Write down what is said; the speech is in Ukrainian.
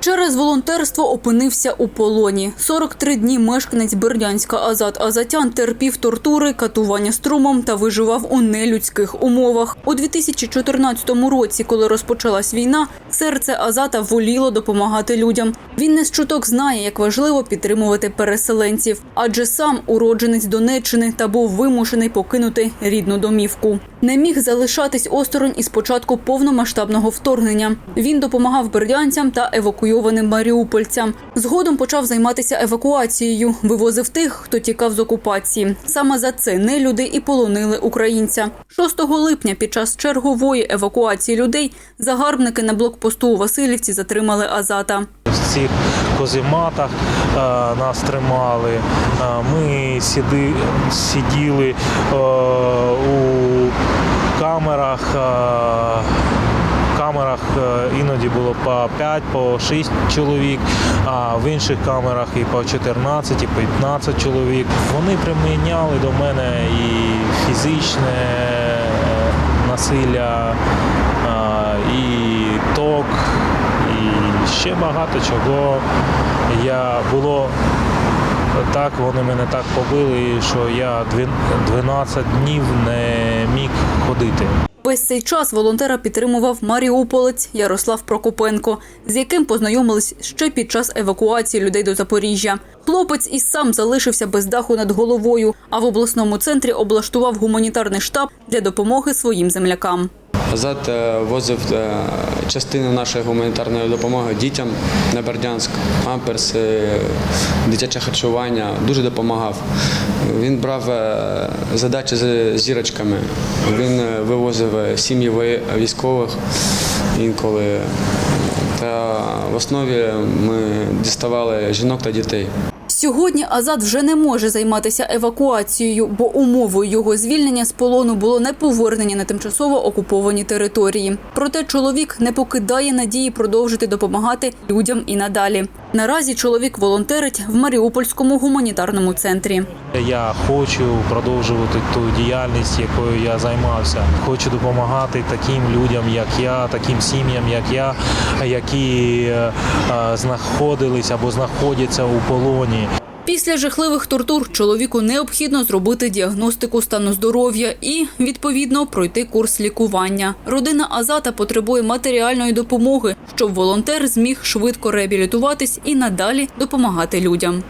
Через волонтерство опинився у полоні. 43 дні мешканець Бердянська Азат Азатян терпів тортури, катування струмом та виживав у нелюдських умовах. У 2014 році, коли розпочалась війна, серце Азата воліло допомагати людям. Він не з чуток знає, як важливо підтримувати переселенців, адже сам уродженець Донеччини та був вимушений покинути рідну домівку. Не міг залишатись осторонь із початку повномасштабного вторгнення. Він допомагав бердянцям та евакуйованим маріупольцям. Згодом почав займатися евакуацією, вивозив тих, хто тікав з окупації. Саме за це нелюди і полонили українця. 6 липня під час чергової евакуації людей загарбники на блокпосту у Васильівці затримали Азата. В цих козематах е, нас тримали. Е, Ми сіди, сиділи е, у камерах. е, в камерах е, іноді було по 5, по 6 чоловік, а в інших камерах і по 14, і по 15 чоловік. Вони приміняли до мене і фізичне е, насилля, е, і ток, і ще багато чого. Я було так, вони мене так побили, що я 12 днів не міг ходити. Весь цей час волонтера підтримував маріуполець Ярослав Прокопенко, з яким познайомились ще під час евакуації людей до Запоріжжя. Хлопець і сам залишився без даху над головою, а в обласному центрі облаштував гуманітарний штаб для допомоги своїм землякам. Азат е, возив е, частину нашої гуманітарної допомоги дітям на Бердянськ, памперси, дитяче харчування, дуже допомагав. Він брав е, задачі з зірочками. Він е, вивозив сім'ї військових інколи. Та в основі ми діставали жінок та дітей. Сьогодні Азат вже не може займатися евакуацією, бо умовою його звільнення з полону було не повернення на тимчасово окуповані території. Проте чоловік не покидає надії продовжити допомагати людям і надалі. Наразі чоловік волонтерить в Маріупольському гуманітарному центрі. Я хочу продовжувати ту діяльність, якою я займався. Хочу допомагати таким людям, як я, таким сім'ям, як я, які е, е, знаходились або знаходяться у полоні. Після жахливих тортур чоловіку необхідно зробити діагностику стану здоров'я і відповідно пройти курс лікування. Родина Азата потребує матеріальної допомоги, щоб волонтер зміг швидко реабілітуватись і надалі допомагати людям.